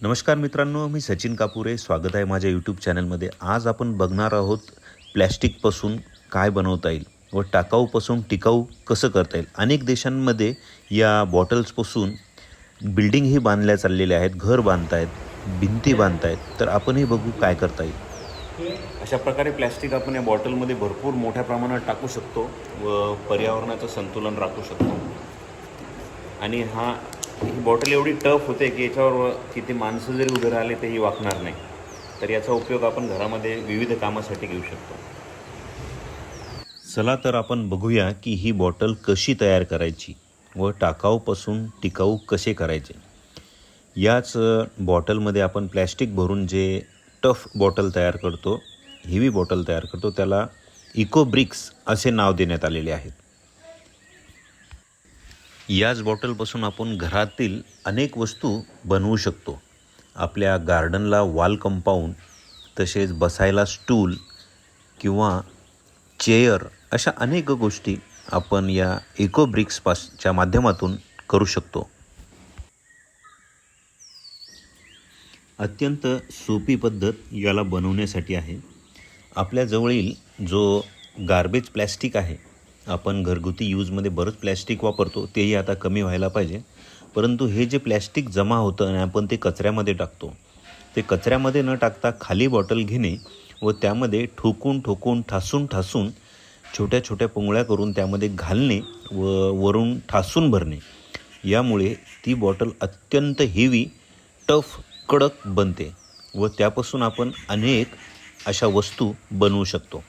नमस्कार मित्रांनो मी सचिन कापुरे. स्वागत आहे माझ्या यूट्यूब चॅनलमध्ये. आज आपण बघणार आहोत प्लॅस्टिकपासून काय बनवता येईल व टाकाऊपासून टिकाऊ कसं करता येईल. अनेक देशांमध्ये या बॉटल्सपासून बिल्डिंगही बांधल्या चाललेल्या आहेत घर बांधतायत भिंती बांधतायत. तर आपणही बघू काय करता येईल. अशा प्रकारे प्लॅस्टिक आपण या बॉटलमध्ये भरपूर मोठ्या प्रमाणात टाकू शकतो व पर्यावरणाचं संतुलन राखू शकतो. आणि हा ही बॉटल एवढी टफ होते की याच्यावर किती माणसं जरी उभे राहिले तेही वाकणार नाही. तर याचा उपयोग आपण घरामध्ये विविध कामासाठी घेऊ शकतो. चला तर आपण बघूया की ही बॉटल कशी तयार करायची व टाकाऊपासून टिकाऊ कसे करायचे. याच बॉटलमध्ये आपण प्लॅस्टिक भरून जे टफ बॉटल तयार करतो हेवी बॉटल तयार करतो त्याला इको ब्रिक्स असे नाव देण्यात आलेले आहेत. याच बॉटलपासून आपण घरातील अनेक वस्तू बनवू शकतो. आपल्या गार्डनला वॉल कंपाऊंड तसेच बसायला स्टूल किंवा चेअर अशा अनेक गोष्टी आपण या इको ब्रिक्सपासच्या माध्यमातून करू शकतो. अत्यंत सोपी पद्धत याला बनवण्यासाठी आहे. आपल्याजवळील जो गार्बेज प्लॅस्टिक आहे आपण घरगुती यूजमध्ये बरंच प्लॅस्टिक वापरतो तेही आता कमी व्हायला पाहिजे. परंतु हे जे प्लॅस्टिक जमा होतं आणि आपण ते कचऱ्यामध्ये टाकतो ते कचऱ्यामध्ये न टाकता खाली बॉटल घेणे व त्यामध्ये ठोकून ठोकून ठासून ठासून छोट्या छोट्या पुंगळ्या करून त्यामध्ये घालणे व वरून ठासून भरणे यामुळे ती बॉटल अत्यंत हेवी टफ कडक बनते व त्यापासून आपण अनेक अशा वस्तू बनवू शकतो.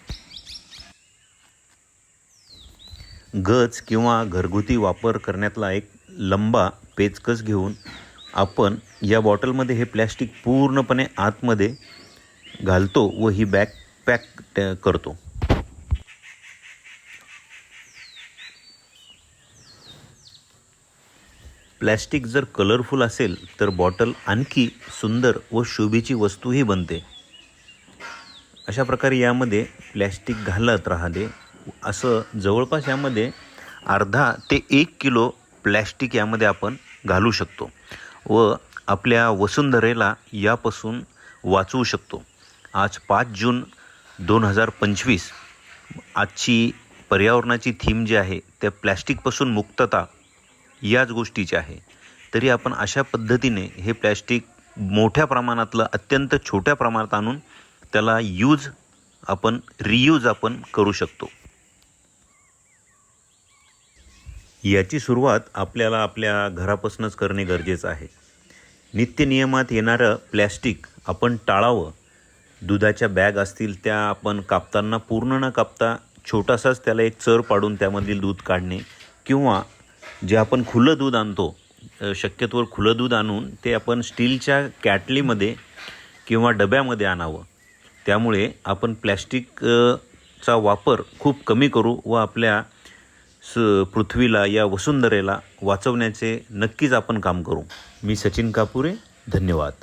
गज किंवा घरगुती वापर करण्यातला एक लंबा पेचकस घेऊन आपण या बॉटलमध्ये हे प्लॅस्टिक पूर्णपणे आतमध्ये घालतो व ही बॅग पॅक करतो. प्लॅस्टिक जर कलरफुल असेल तर बॉटल आणखी सुंदर व शोभेची वस्तूही बनते. अशा प्रकारे यामध्ये प्लॅस्टिक घालत राहते. असं जवळपास यामध्ये अर्धा ते एक किलो प्लॅस्टिक यामध्ये आपण घालू शकतो व आपल्या वसुंधरेला यापासून वाचवू शकतो. आज पाच जून दोन हजार पंचवीस आजची पर्यावरणाची थीम जी आहे त्या प्लॅस्टिकपासून मुक्तता याच गोष्टीची आहे. तरी आपण अशा पद्धतीने हे प्लॅस्टिक मोठ्या प्रमाणातलं अत्यंत छोट्या प्रमाणात आणून त्याला यूज आपण रियूज आपण करू शकतो. याची सुरुवात आपल्याला आपल्या घरापासूनच करणे गरजेचं आहे. नित्य नियमात येणारं प्लॅस्टिक आपण टाळावं. दुधाच्या बॅग असतील त्या आपण कापताना पूर्ण न कापता छोटासाच त्याला एक चर पाडून त्यामधील दूध काढणे किंवा जे आपण खुलं दूध आणतो शक्यतोवर खुलं दूध आणून ते आपण स्टीलच्या कॅटलीमध्ये किंवा डब्यामध्ये आणावं. त्यामुळे आपण प्लॅस्टिकचा वापर खूप कमी करू व आपल्या स पृथ्वीला या वसुंधरेला वाचवण्याचे नक्कीच आपण काम करू. मी सचिन कापुरे धन्यवाद.